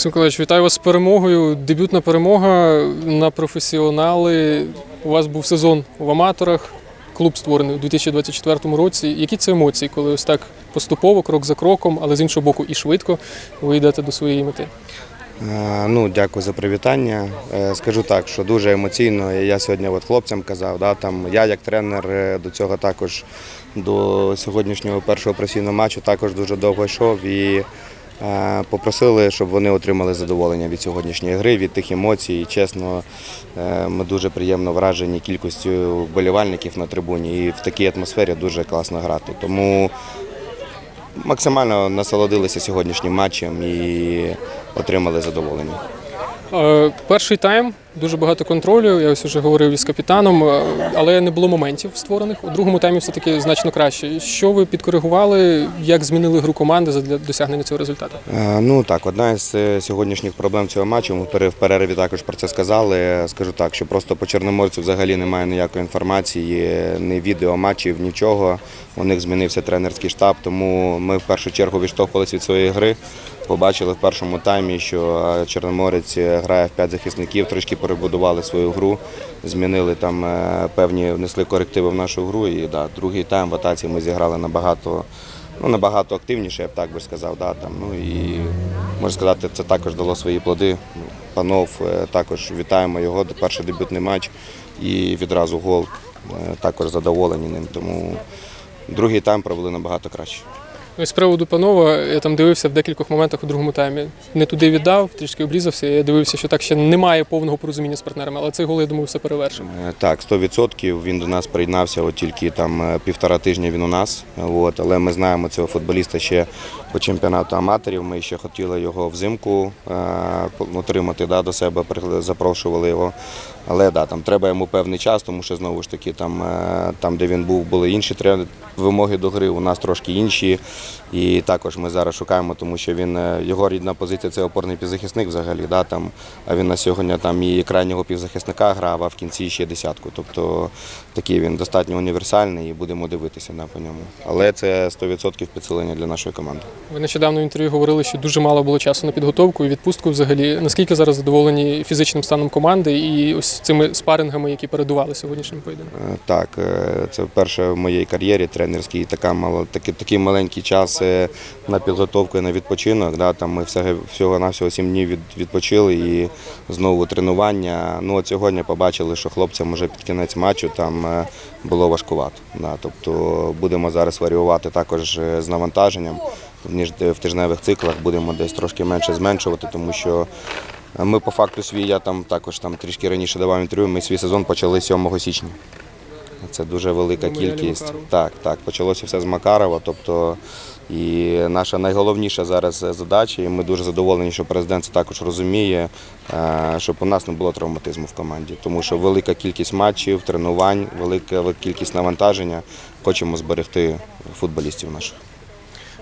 Максим Миколаївич, вітаю вас з перемогою. Дебютна перемога на професіонали. У вас був сезон в аматорах. Клуб створений у 2024 році. Які це емоції, коли ось так поступово, крок за кроком, але з іншого боку і швидко ви йдете до своєї мети? Ну, дякую за привітання. Е, Скажу так, що дуже емоційно. Я сьогодні от хлопцям казав, да, там, я як тренер е, до цього також до сьогоднішнього першого професійного матчу також дуже довго йшов і попросили, щоб вони отримали задоволення від сьогоднішньої гри, від тих емоцій. І, чесно, е, ми дуже приємно вражені кількістю вболівальників на трибуні. І в такій атмосфері дуже класно грати. Тому максимально насолодилися сьогоднішнім матчем і отримали задоволення. Е, Перший тайм дуже багато контролю. Я ось вже говорив із капітаном, е, але не було моментів створених. У другому таймі все таки значно краще. Що ви підкоригували? Як змінили гру команди для досягнення цього результату? Е, Ну так, одна із е, сьогоднішніх проблем цього матчу. Ми в перерві також про це сказали. Скажу так, що просто по Чорноморцю взагалі немає ніякої інформації, ні відео матчів, нічого. У них змінився тренерський штаб, тому ми в першу чергу відштовхувалися від своєї гри. Побачили в першому таймі, що Чорноморець грає в п'ять захисників, трішки перебудували свою гру, змінили там е, певні, внесли корективи в нашу гру. І да, другий тайм в атаці ми зіграли набагато ну, набагато активніше, я б так би сказав. Да, там, ну, і, можна сказати, це також дало свої плоди. Ну, Панов е, також вітаємо його, перший дебютний матч і відразу гол. Е, Також задоволені ним. Тому другий тайм провели набагато краще. Ось з приводу панова, я там дивився в декількох моментах у другому таймі. Не туди віддав, трішки обрізався. Я дивився, що так ще немає повного порозуміння з партнерами, але цей гол, я думаю, все перевершив. Е, Так, 100% він до нас приєднався от тільки там е, півтора тижня він у нас. От, але ми знаємо цього футболіста ще по чемпіонату аматорів. Ми ще хотіли його взимку е, отримати да, до себе, запрошували його. Але да, там треба йому певний час, тому що знову ж таки там, е, там де він був, були інші вимоги до гри, у нас трошки інші. І також ми зараз шукаємо, тому що він е, його рідна позиція це опорний півзахисник взагалі. Да, там, а він на сьогодні там і крайнього півзахисника грав, а в кінці ще десятку. Тобто такий він достатньо універсальний і будемо дивитися да, по ньому. Але це 100% підсилення для нашої команди. Ви нещодавно в інтерв'ю говорили, що дуже мало було часу на підготовку і відпустку взагалі. Наскільки зараз задоволені фізичним станом команди і ось цими спарингами, які передували сьогоднішнім поєдинком? Е, Так, е, це вперше в моїй кар'єрі тренерській така мало, такий, такий маленький час е, на підготовку і на відпочинок. Да, там ми всього, на всього сім днів від, відпочили і знову тренування. Ну от сьогодні побачили, що хлопцям вже під кінець матчу там було важкувато. Да, тобто будемо зараз варіювати також з навантаженням. В тижневих циклах будемо десь трошки менше зменшувати, тому що ми по факту свій, я там також там трішки раніше давав інтерв'ю. Ми свій сезон почали 7 січня. Це дуже велика кількість. Так, так, почалося все з Макарова. Тобто, і наша найголовніша зараз задача, і ми дуже задоволені, що президент це також розуміє, е, щоб у нас не було травматизму в команді. Тому що велика кількість матчів, тренувань, велика кількість навантаження. Хочемо зберегти футболістів наших.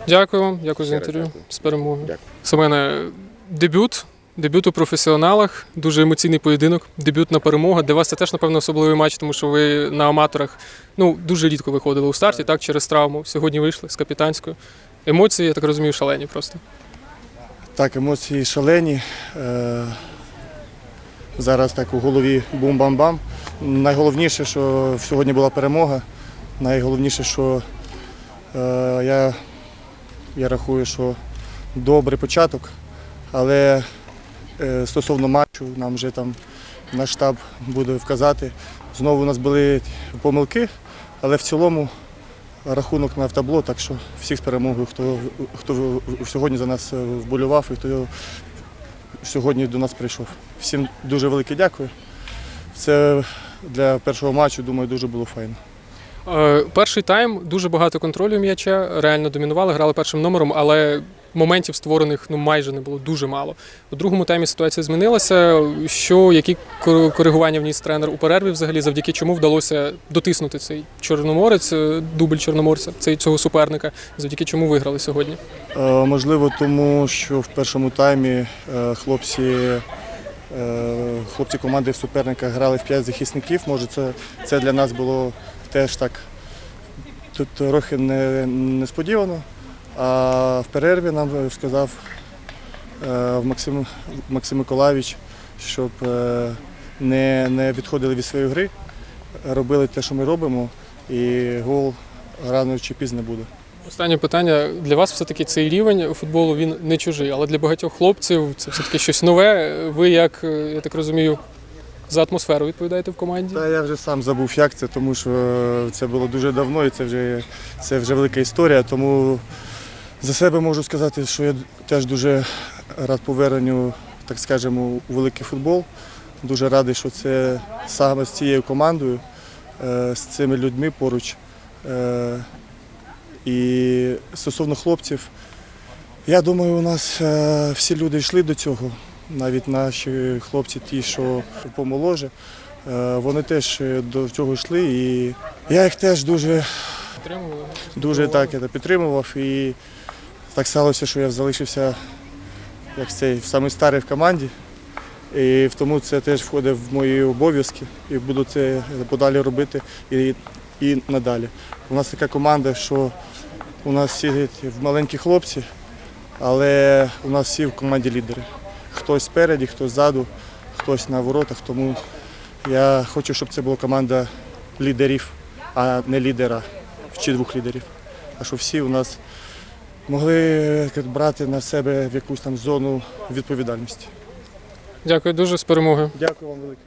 Дякую вам, дякую за інтерв'ю з перемогою. Дякую. Семене, дебют. Дебют у професіоналах, дуже емоційний поєдинок, дебютна перемога. Для вас це теж, напевно, особливий матч, тому що ви на аматорах ну, дуже рідко виходили у старті, так, через травму. Сьогодні вийшли з капітанською. Емоції, я так розумію, шалені просто. Так, емоції шалені. Е, Зараз так у голові бум-бам-бам. Найголовніше, що сьогодні була перемога. Найголовніше, що е, я, я рахую, що добрий початок, але е, стосовно матчу, нам вже там наш штаб буде вказати. Знову у нас були помилки, але в цілому рахунок на табло, так що всіх з перемогою, хто, хто сьогодні за нас е, вболював і хто сьогодні до нас прийшов. Всім дуже велике дякую. Це для першого матчу, думаю, дуже було файно. Е, перший тайм дуже багато контролю м'яча, реально домінували, грали першим номером, але моментів створених ну майже не було, дуже мало. У другому таймі ситуація змінилася. Що, які кор- коригування вніс тренер у перерві взагалі, завдяки чому вдалося дотиснути цей чорноморець, е, дубль чорноморця, цей цього суперника, завдяки чому виграли сьогодні? Е, Можливо, тому що в першому таймі хлопці, хлопці команди суперника грали в п'ять захисників. Може, це, це для нас було теж так тут трохи не, несподівано. А в перерві нам сказав в Максим, Максим Миколаївич, щоб е, не, не відходили від своєї гри, робили те, що ми робимо, і гол рано чи пізно буде. Останнє питання для вас все-таки цей рівень футболу він не чужий, але для багатьох хлопців це все-таки щось нове. Ви, як е, я так розумію, за атмосферу відповідаєте в команді? Та я вже сам забув, як це, тому що це було дуже давно і це вже, це вже велика історія. Тому за себе можу сказати, що я теж дуже рад поверненню, так скажемо, у великий футбол. Дуже радий, що це саме з цією командою, е, з цими людьми поруч. І стосовно хлопців, я думаю, у нас е, всі люди йшли до цього. Навіть наші хлопці, ті, що помоложе, е, вони теж е, до цього йшли. І я їх теж дуже, дуже так я підтримував. І так сталося, що я залишився як цей, самий старий в команді. І тому це теж входить в мої обов'язки і буду це подалі робити і, і надалі. У нас така команда, що у нас всі маленькі хлопці, але у нас всі в команді лідери. Хтось спереді, хтось ззаду, хтось на воротах. Тому я хочу, щоб це була команда лідерів, а не лідера чи двох лідерів. А щоб всі у нас могли брати на себе в якусь там зону відповідальності. Дякую дуже з перемогою. Дякую вам велике.